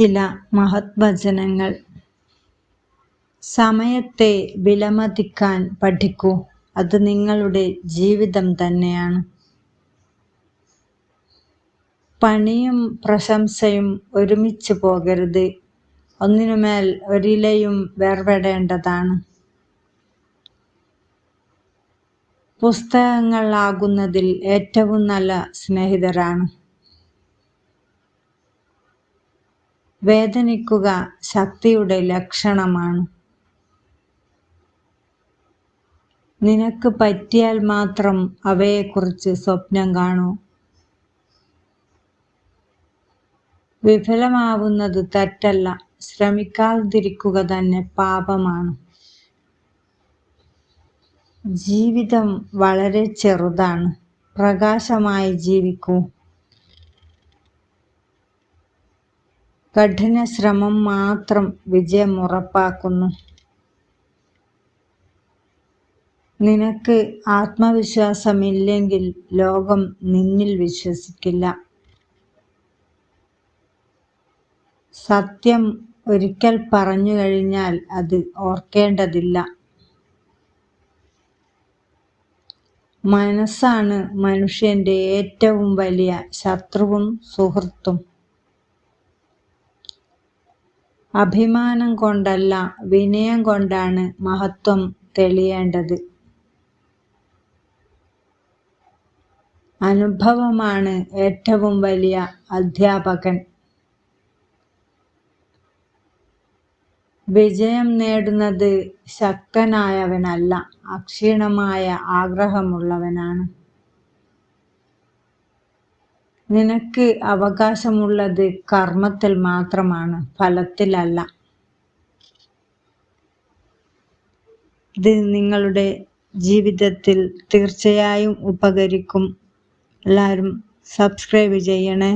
ചില മഹത് വചനങ്ങൾ സമയത്തെ വിലമതിക്കാൻ പഠിക്കൂ. അത് നിങ്ങളുടെ ജീവിതം തന്നെയാണ്. പണിയും പ്രശംസയും ഒരുമിച്ച് പോകരുത്. ഒന്നിനുമേൽ ഒരിലയും വേർപെടേണ്ടതാണ്. പുസ്തകങ്ങളാകുന്നതിൽ ഏറ്റവും നല്ല സ്നേഹിതരാണ്. വേദനിക്കുക ശക്തിയുടെ ലക്ഷണമാണ്. നിനക്ക് പറ്റിയാൽ മാത്രം അവയെക്കുറിച്ച് സ്വപ്നം കാണൂ. വിഫലമാവുന്നത് തെറ്റല്ല. ശ്രമിക്കാതിരിക്കുക തന്നെ പാപമാണ്. ജീവിതം വളരെ ചെറുതാണ്. പ്രകാശമായി ജീവിക്കൂ. കഠിന ശ്രമം മാത്രം വിജയം ഉറപ്പാക്കുന്നു. നിനക്ക് ആത്മവിശ്വാസമില്ലെങ്കിൽ ലോകം നിന്നിൽ വിശ്വസിക്കില്ല. സത്യം ഒരിക്കൽ പറഞ്ഞു കഴിഞ്ഞാൽ അത് ഓർക്കേണ്ടതില്ല. മനസ്സാണ് മനുഷ്യന്റെ ഏറ്റവും വലിയ ശത്രുവും സുഹൃത്തും. അഭിമാനം കൊണ്ടല്ല വിനയം കൊണ്ടാണ് മഹത്വം തെളിയേണ്ടത്. അനുഭവമാണ് ഏറ്റവും വലിയ അധ്യാപകൻ. വിജയം നേടുന്നത് ശക്തനായവനല്ല അക്ഷീണമായ ആഗ്രഹമുള്ളവനാണ്. നിനക്ക് അവകാശമുള്ളത് കർമ്മത്തിൽ മാത്രമാണ് ഫലത്തിലല്ല. ഇത് നിങ്ങളുടെ ജീവിതത്തിൽ തീർച്ചയായും ഉപകരിക്കും. എല്ലാവരും സബ്സ്ക്രൈബ് ചെയ്യണേ.